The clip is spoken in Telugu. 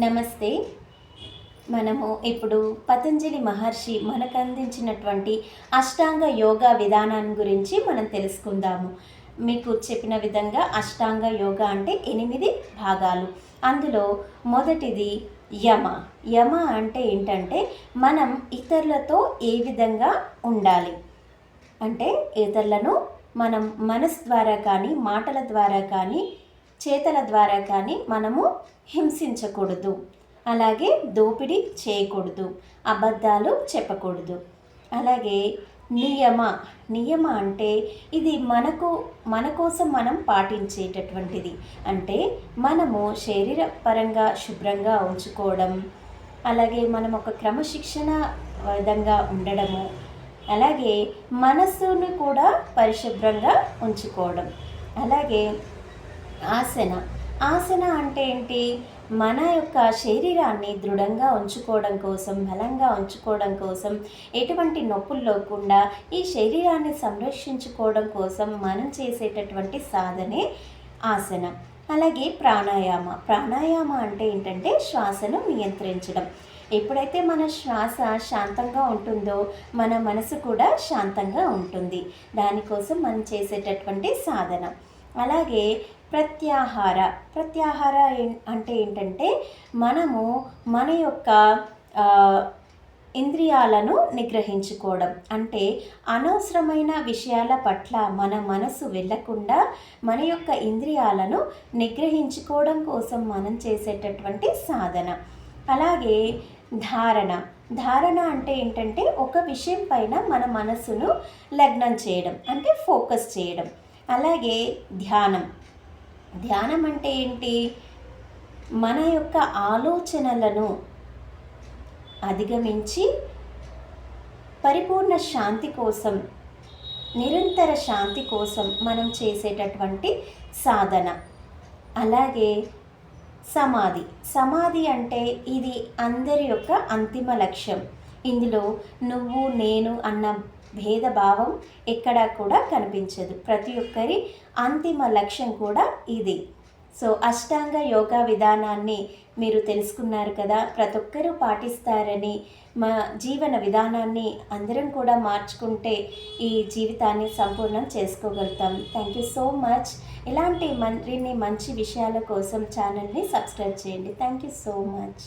నమస్తే. మనము ఇప్పుడు పతంజలి మహర్షి మనకు అందించినటువంటి అష్టాంగ యోగా విధానాన్ని గురించి మనం తెలుసుకుందాము. మీకు చెప్పిన విధంగా అష్టాంగ యోగా అంటే ఎనిమిది భాగాలు. అందులో మొదటిది యమ. యమ అంటే ఏంటంటే మనం ఇతరులతో ఏ విధంగా ఉండాలి? అంటే ఇతరులను మనం మనసు ద్వారా కానీ మాటల ద్వారా కానీ చేతల ద్వారా కానీ మనము హింసించకూడదు. అలాగే దోపిడీ చేయకూడదు. అబద్ధాలు చెప్పకూడదు. అలాగే నియమ నియమ అంటే ఇది మనకు మన కోసం మనం పాటించేటటువంటిది. అంటే మనము శరీర పరంగా శుభ్రంగా ఉంచుకోవడం అలాగే మనం ఒక క్రమశిక్షణ విధంగా ఉండడము అలాగే మనస్సును కూడా పరిశుభ్రంగా ఉంచుకోవడం. అలాగే ఆసన. ఆసన అంటే ఏంటి? మన యొక్క శరీరాన్ని దృఢంగా ఉంచుకోవడం కోసం బలంగా ఉంచుకోవడం కోసం ఎటువంటి నొప్పులు లేకుండా ఈ శరీరాన్ని సంరక్షించుకోవడం కోసం మనం చేసేటటువంటి సాధనే ఆసన. అలాగే ప్రాణాయామ. ప్రాణాయామ అంటే ఏంటంటే శ్వాసను నియంత్రించడం. ఎప్పుడైతే మన శ్వాస శాంతంగా ఉంటుందో మన మనసు కూడా శాంతంగా ఉంటుంది. దానికోసం మనం చేసేటటువంటి సాధన. అలాగే ప్రత్యాహార. ప్రత్యాహార అంటే ఏంటంటే మనము మన యొక్క ఇంద్రియాలను నిగ్రహించుకోవడం. అంటే అనవసరమైన విషయాల పట్ల మన మనసు వెళ్ళకుండా మన యొక్క ఇంద్రియాలను నిగ్రహించుకోవడం కోసం మనం చేసేటటువంటి సాధన. అలాగే ధారణ. ధారణ అంటే ఏంటంటే ఒక విషయం పైన మన మనసును లగ్నం చేయడం. అంటే ఫోకస్ చేయడం. అలాగే ధ్యానం. ధ్యానం అంటే ఏంటి? మన యొక్క ఆలోచనలను అధిగమించి పరిపూర్ణ శాంతి కోసం నిరంతర శాంతి కోసం మనం చేసేటటువంటి సాధన. అలాగే సమాధి. సమాధి అంటే ఇది అందరి యొక్క అంతిమ లక్ష్యం. ఇందులో నువ్వు నేను అన్న భేదభావం ఎక్కడా కూడా కనిపించదు. ప్రతి ఒక్కరి అంతిమ లక్ష్యం కూడా ఇది. సో అష్టాంగ యోగా విధానాన్ని మీరు తెలుసుకున్నారు కదా ప్రతి ఒక్కరూ పాటిస్తారని మా జీవన విధానాన్ని అందరం కూడా మార్చుకుంటే ఈ జీవితాన్ని సంపూర్ణం చేసుకోగలుగుతాం. థ్యాంక్ యూ సో మచ్ ఇలాంటి మరిన్ని మంచి విషయాల కోసం ఛానల్ని సబ్స్క్రైబ్ చేయండి. Thank you so much